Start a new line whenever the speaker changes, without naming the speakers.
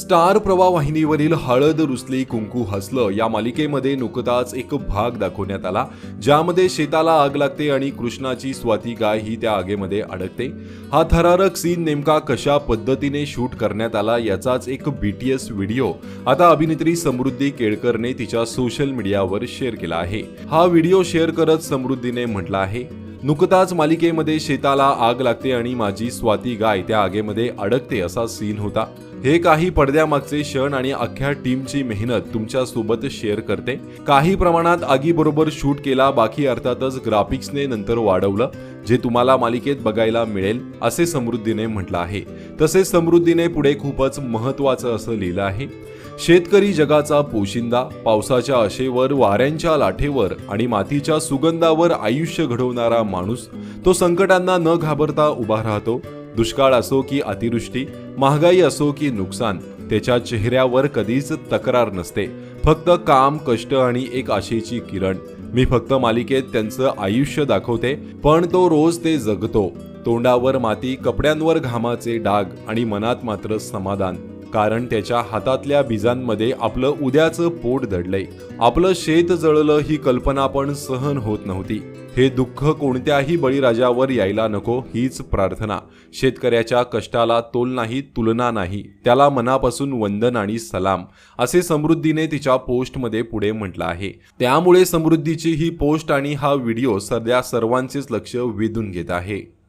Star प्रवाह वाहिनीवरील हळद रुसली कुंकू हसलं या मालिकेमध्ये नुकताच एक भाग दाखवण्यात आला ज्यामध्ये शेताला आग लागते आणि कृष्णाची स्वाती गाय ही त्या आगेमध्ये अडकते. हा थरारक सीन नेमका कशा पद्धतीने शूट करण्यात आला याचाच एक बीटीएस व्हिडिओ आता अभिनेत्री समृद्धी केळकरने तिच्या सोशल मीडियावर शेअर केला आहे. हा व्हिडिओ शेअर करत समृद्धीने म्हटलं आहे नुकताच मालिकेमध्ये शेताला आग लागते आणि माझी स्वाती गाय त्या आगेमध्ये अडकते असा सीन होता. हे काही पडद्यामागचे क्षण आणि अख्ख्या टीमची मेहनत तुमच्यासोबत शेअर करते. काही प्रमाणात आगीबरोबर शूट केला बाकी अर्थातच ग्राफिक्सने नंतर वाढवलं जे तुम्हाला मालिकेत बघायला मिळेल असे समृद्धीने म्हटलं आहे. तसेच समृद्धीने पुढे खूपच महत्वाचं असं लिहिलं आहे. शेतकरी जगाचा पोशिंदा पावसाच्या आशेवर वाऱ्यांच्या लाठेवर आणि मातीच्या सुगंधावर आयुष्य घडवणारा माणूस तो संकटांना न घाबरता उभा राहतो. दुष्काळ असो की अतिवृष्टी महागाई असो की नुकसान त्याच्या चेहऱ्यावर कधीच तक्रार नसते. फक्त काम कष्ट आणि एक आशेची किरण. मी फक्त मालिकेत त्यांचं आयुष्य दाखवते पण तो रोज ते जगतो. तोंडावर माती कपड्यांवर घामाचे डाग आणि मनात मात्र समाधान. कारण त्याच्या हातातल्या बीजांमध्ये आपलं उद्याचं पोट दडलंय. आपलं शेत जळलं ही कल्पना पण सहन होत नव्हती. हे दुःख कोणत्याही बळीराजावर यायला नको हीच प्रार्थना. शेतकऱ्याच्या कष्टाला तोल नाही तुलना नाही. त्याला मनापासून वंदन आणि सलाम असे समृद्धीने तिच्या पोस्टमध्ये पुढे म्हटलं आहे. त्यामुळे समृद्धीची ही पोस्ट आणि हा व्हिडिओ सध्या सर्वांचेच लक्ष वेधून घेत आहे.